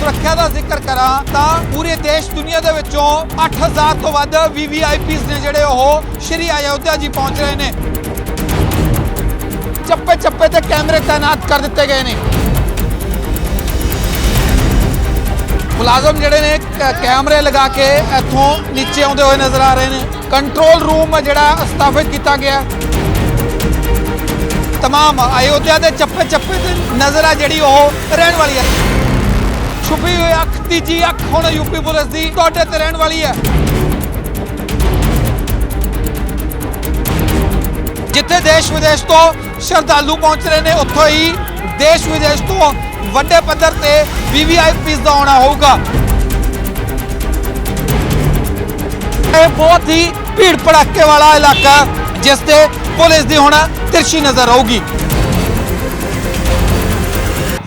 ਸੁਰੱਖਿਆ ਦਾ ਜ਼ਿਕਰ ਕਰਾਂ ਤਾਂ ਪੂਰੇ ਦੇਸ਼ ਦੁਨੀਆ ਦੇ ਵਿੱਚੋਂ 8000 ਤੋਂ ਵੱਧ VVIPs ਨੇ ਜਿਹੜੇ ਉਹ ਸ਼੍ਰੀ ਅਯੋਧਿਆ ਜੀ ਪਹੁੰਚ ਰਹੇ ਨੇ। ਚੱਪੇ ਚੱਪੇ ਤੇ ਕੈਮਰੇ ਤਾਇਨਾਤ ਕਰ ਦਿੱਤੇ ਗਏ ਨੇ। ਮੁਲਾਜ਼ਮ ਜਿਹੜੇ ਨੇ ਕੈਮਰੇ ਲਗਾ ਕੇ ਇੱਥੋਂ ਨੀਚੇ ਆਉਂਦੇ ਹੋਏ ਨਜ਼ਰ ਆ ਰਹੇ ਨੇ। ਕੰਟਰੋਲ ਰੂਮ ਜਿਹੜਾ ਸਥਾਪਿਤ ਕੀਤਾ ਗਿਆ। ਹੈ। ਤਮਾਮ ਅਯੋਧਿਆ ਦੇ ਚੱਪੇ ਚੱਪੇ ਤੇ ਨਜ਼ਰ ਆ ਜਿਹੜੀ ਉਹ ਰਹਿਣ ਵਾਲੀ ਹੈ। ਛੁਪੀ ਹੋਈ ਅੱਖ, ਤੀਜੀ ਅੱਖ ਹੁਣ ਯੂਪੀ ਪੁਲਿਸ ਦੀ। ਤੁਹਾਡੇ ਤੇ ਰਹਿਣ ਵਾਲੀ ਹੈ। ਜਿੱਥੇ ਦੇਸ਼ ਵਿਦੇਸ਼ ਤੋਂ ਸ਼ਰਧਾਲੂ ਪਹੁੰਚ ਰਹੇ ਨੇ, ਉੱਥੋਂ ਹੀ ਦੇਸ਼ ਵਿਦੇਸ਼ ਤੋਂ ਵੱਡੇ ਪੱਧਰ ਤੇ ਵੀਵੀਆਈਪੀਸ ਦਾ ਆਉਣਾ ਹੋਊਗਾ। ਇਹ ਬਹੁਤ ਹੀ ਭੀੜ ਭੜਾਕੇ ਵਾਲਾ ਇਲਾਕਾ, ਜਿਸ ਤੇ ਪੁਲਿਸ ਦੀ ਹੁਣ ਤਿਰਛੀ ਨਜ਼ਰ ਆਊਗੀ।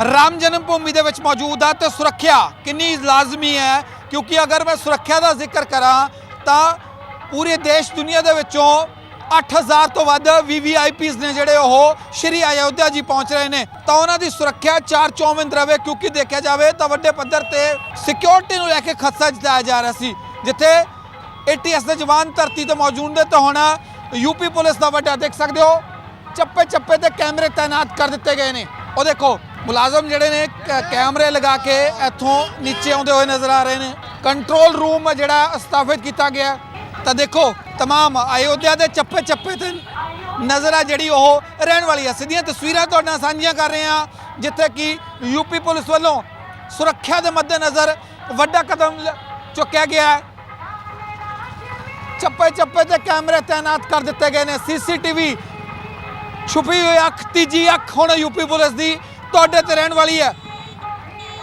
ਰਾਮ ਜਨਮ ਭੂਮੀ ਦੇ ਵਿੱਚ ਮੌਜੂਦ ਆ ਤੇ ਸੁਰੱਖਿਆ ਕਿੰਨੀ ਲਾਜ਼ਮੀ ਹੈ, ਕਿਉਂਕਿ ਅਗਰ ਮੈਂ ਸੁਰੱਖਿਆ ਦਾ ਜ਼ਿਕਰ ਕਰਾਂ, ਤਾਂ ਪੂਰੇ ਦੇਸ਼ ਦੁਨੀਆ ਦੇ ਵਿੱਚੋਂ 8000 ਤੋਂ ਵੱਧ VVIPs ਨੇ ਜਿਹੜੇ ਉਹ ਸ਼੍ਰੀ ਅਯੋਧਿਆ ਜੀ ਪਹੁੰਚ ਰਹੇ ਨੇ। ਤਾਂ ਉਹਨਾਂ ਦੀ ਸੁਰੱਖਿਆ ਚਾਰ ਚੌਵਿੰਦ ਰਵੇ, ਕਿਉਂਕਿ ਦੇਖਿਆ ਜਾਵੇ ਤਾਂ ਵੱਡੇ ਪੱਧਰ ਤੇ ਸਿਕਿਉਰਿਟੀ ਨੂੰ ਲੈ ਕੇ ਖਦਸ਼ਾ ਜਤਾਇਆ ਜਾ ਰਿਹਾ ਸੀ, ਜਿੱਥੇ ATS ਦੇ ਜਵਾਨ ਧਰਤੀ ਤੇ ਮੌਜੂਦ ਨੇ। ਤਾਂ ਹੁਣ ਯੂਪੀ ਪੁਲਿਸ ਦਾ ਵੱਡਾ ਦੇਖ ਸਕਦੇ ਹੋ ਚੱਪੇ ਚੱਪੇ ਤੇ ਕੈਮਰੇ ਤਾਇਨਾਤ ਕਰ ਦਿੱਤੇ ਗਏ ਨੇ। ਉਹ ਦੇਖੋ ਮੁਲਾਜ਼ਮ ਜਿਹੜੇ ਨੇ ਕ- ਕੈਮਰੇ ਲਗਾ ਕੇ ਇੱਥੋਂ ਨੀਚੇ ਆਉਂਦੇ ਹੋਏ ਨਜ਼ਰ ਆ ਰਹੇ ਨੇ ਕੰਟਰੋਲ ਰੂਮ ਜਿਹੜਾ ਸਥਾਪਿਤ ਕੀਤਾ ਗਿਆ ਹੈ। ਤਾਂ ਦੇਖੋ तमाम ਅਯੋਧਿਆ ਦੇ ਚੱਪੇ ਚੱਪੇ ਤੇ ਨਜ਼ਰ ਆ ਜਿਹੜੀ ਉਹ ਰਹਿਣ ਵਾਲੀ ਹੈ ਸਿੱਧੀਆਂ ਤਸਵੀਰਾਂ ਤੁਹਾਡੇ ਨਾਲ ਸਾਂਝੀਆਂ ਕਰ ਰਹੇ ਹਾਂ ਜਿੱਥੇ ਕਿ ਯੂਪੀ ਪੁਲਿਸ ਵੱਲੋਂ ਸੁਰੱਖਿਆ ਦੇ ਮੱਦੇਨਜ਼ਰ ਵੱਡਾ ਕਦਮ ਲ- ਚੁੱਕਿਆ ਗਿਆ ਹੈ ਚੱਪੇ ਚੱਪੇ ਤੇ ਕੈਮਰੇ ਤਾਇਨਾਤ ਕਰ ਦਿੱਤੇ ਗਏ ਨੇ ਸੀਸੀਟੀਵੀ ਛੁਪੀ ਹੋਈ ਅੱਖ ਤੀਜੀ ਅੱਖ ਹੁਣ ਯੂਪੀ ਪੁਲਿਸ ਦੀ ਤੁਹਾਡੇ ਤੇ ਰਹਿਣ ਵਾਲੀ ਹੈ।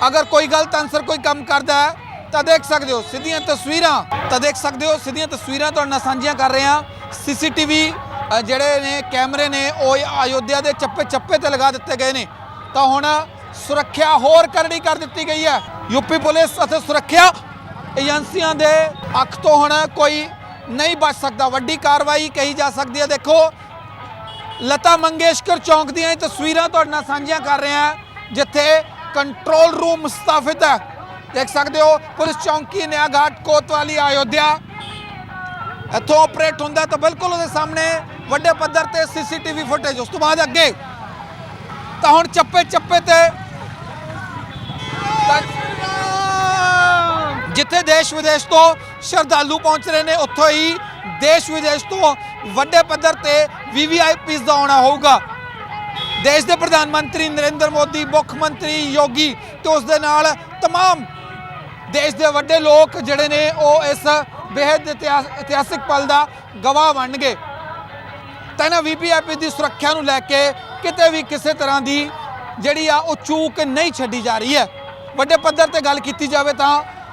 ਅਗਰ ਕੋਈ ਗਲਤ ਅਨਸਰ ਕੋਈ ਕੰਮ ਕਰਦਾ ਹੈ, ਤਾਂ ਦੇਖ ਸਕਦੇ ਹੋ, ਸਿੱਧੀਆਂ ਤਸਵੀਰਾਂ, ਤਾਂ ਦੇਖ ਸਕਦੇ ਹੋ, ਸਿੱਧੀਆਂ ਤਸਵੀਰਾਂ ਤੁਹਾਡੇ ਨਾਲ ਸਾਂਝੀਆਂ ਕਰ ਰਹੇ ਹਾਂ। ਸੀਸੀਟੀਵੀ ਜਿਹੜੇ ਨੇ ਕੈਮਰੇ ਨੇ, ਉਹ ਅਯੋਧਿਆ ਦੇ ਚੱਪੇ ਚੱਪੇ ਤੇ ਲਗਾ ਦਿੱਤੇ ਗਏ ਨੇ। ਤਾਂ ਹੁਣ ਸੁਰੱਖਿਆ ਹੋਰ ਕਰਨੀ ਕਰ ਦਿੱਤੀ ਗਈ ਹੈ। ਯੂਪੀ ਪੁਲਿਸ ਅਤੇ ਸੁਰੱਖਿਆ ਏਜੰਸੀਆਂ ਦੇ ਅੱਖ ਤੋਂ ਹੁਣ ਕੋਈ ਨਹੀਂ ਬਚ ਸਕਦਾ। ਵੱਡੀ ਕਾਰਵਾਈ ਕਹੀ ਜਾ ਸਕਦੀ ਹੈ। ਦੇਖੋ ਲਤਾ ਮੰਗੇਸ਼ਕਰ ਚੌਂਕ ਦੀਆਂ ਇਹ ਤਸਵੀਰਾਂ ਤੁਹਾਡੇ ਨਾਲ ਸਾਂਝੀਆਂ ਕਰ ਰਹੇ ਹਾਂ, ਜਿੱਥੇ ਕੰਟਰੋਲ ਰੂਮ ਸਥਾਪਿਤ ਹੈ। ਦੇਖ ਸਕਦੇ ਹੋ, ਪੁਲਿਸ ਚੌਂਕੀ ਨਿਆਘਾਟ ਕੋਤਵਾਲੀ, ਅਯੋਧਿਆ। ਇੱਥੋਂ ਆਪਰੇਟ ਹੁੰਦਾ ਤਾਂ ਬਿਲਕੁਲ ਉਹਦੇ ਸਾਹਮਣੇ ਵੱਡੇ ਪੱਧਰ ਤੇ ਸੀਸੀਟੀਵੀ ਫੁਟੇਜ ਉਸ ਤੋਂ ਬਾਅਦ ਅੱਗੇ। ਤਾਂ ਹੁਣ ਚੱਪੇ ਚੱਪੇ ਤੇ ਜਿੱਥੇ ਦੇਸ਼ ਵਿਦੇਸ਼ ਤੋਂ ਸ਼ਰਧਾਲੂ ਪਹੁੰਚ ਰਹੇ ਨੇ, ਉੱਥੋਂ ਹੀ ਦੇਸ਼ ਵਿਦੇਸ਼ ਤੋਂ ਵੱਡੇ ਪੱਧਰ ਤੇ ਵੀਵੀਆਈਪੀਸ ਦਾ ਆਉਣਾ ਹੋਊਗਾ। ਦੇਸ਼ ਦੇ ਪ੍ਰਧਾਨ ਮੰਤਰੀ ਨਰਿੰਦਰ ਮੋਦੀ, ਮੁੱਖ ਮੰਤਰੀ ਯੋਗੀ ਤੇ ਉਸ ਦੇ ਨਾਲ तमाम ਦੇਸ਼ ਦੇ ਵੱਡੇ ਲੋਕ ਜਿਹੜੇ ਨੇ, ਉਹ ਇਸ ਬੇहद ਇਤਿਹਾਸਿਕ ਪਲ ਦਾ ਗਵਾਹ ਬਣਨਗੇ। ਤਾਂ ਇਹਨਾਂ ਵੀਪੀਆਈਪੀ ਦੀ ਸੁਰੱਖਿਆ ਨੂੰ ਲੈ ਕੇ ਕਿਤੇ ਵੀ ਕਿਸੇ ਤਰ੍ਹਾਂ ਦੀ ਜਿਹੜੀ ਆ, ਉਹ ਚੂਕ ਨਹੀਂ ਛੱਡੀ ਜਾ ਰਹੀ ਹੈ। ਵੱਡੇ ਪੱਧਰ ਤੇ ਗੱਲ ਕੀਤੀ ਜਾਵੇ ਤਾਂ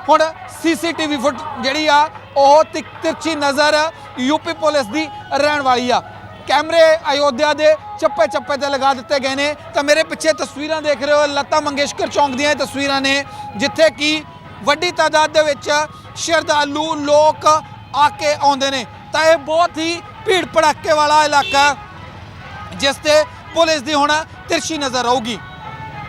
ਹੁਣ ਸੀਸੀਟੀਵੀ ਫੁੱਟ ਜਿਹੜੀ ਆ, ਉਹ ਤਿਕ ਤਿਰਛੀ ਨਜ਼ਰ ਯੂਪੀ ਪੁਲਿਸ ਦੀ ਰਹਿਣ ਵਾਲੀ ਆ। ਕੈਮਰੇ ਅਯੋਧਿਆ ਦੇ ਚੱਪੇ ਚੱਪੇ ਤੇ ਲਗਾ ਦਿੱਤੇ ਗਏ ਨੇ। ਤਾਂ ਮੇਰੇ ਪਿੱਛੇ ਤਸਵੀਰਾਂ ਦੇਖ ਰਹੇ ਹੋ, ਲਤਾ ਮੰਗੇਸ਼ਕਰ ਚੌਂਕ ਦੀਆਂ ਇਹ ਤਸਵੀਰਾਂ ਨੇ, ਜਿੱਥੇ ਕਿ ਵੱਡੀ ਤਾਦਾਦ ਦੇ ਵਿੱਚ ਸ਼ਰਧਾਲੂ ਲੋਕ ਆ ਕੇ ਆਉਂਦੇ ਨੇ। ਤਾਂ ਇਹ ਬਹੁਤ ਹੀ ਭੀੜ ਭੜਾਕੇ ਵਾਲਾ ਇਲਾਕਾ, ਜਿਸ ਤੇ ਪੁਲਿਸ ਦੀ ਹੁਣ ਤਿਰਛੀ ਨਜ਼ਰ ਆਊਗੀ।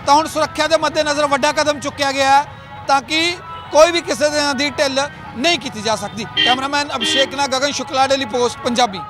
ਤਾਂ ਹੁਣ ਸੁਰੱਖਿਆ ਦੇ ਮੱਦੇਨਜ਼ਰ ਵੱਡਾ ਕਦਮ ਚੁੱਕਿਆ ਗਿਆ ਤਾਂ ਕਿ ਕੋਈ ਵੀ ਕਿਸੇ ਤਰ੍ਹਾਂ ਦੀ ਢਿੱਲ ਨਹੀਂ ਕੀਤੀ ਜਾ ਸਕਦੀ। ਕੈਮਰਾਮੈਨ ਅਭਿਸ਼ੇਕ ਨਾਲ ਗਗਨ ਸ਼ੁਕਲਾ ਡੇਲੀ ਪੋਸਟ ਪੰਜਾਬੀ।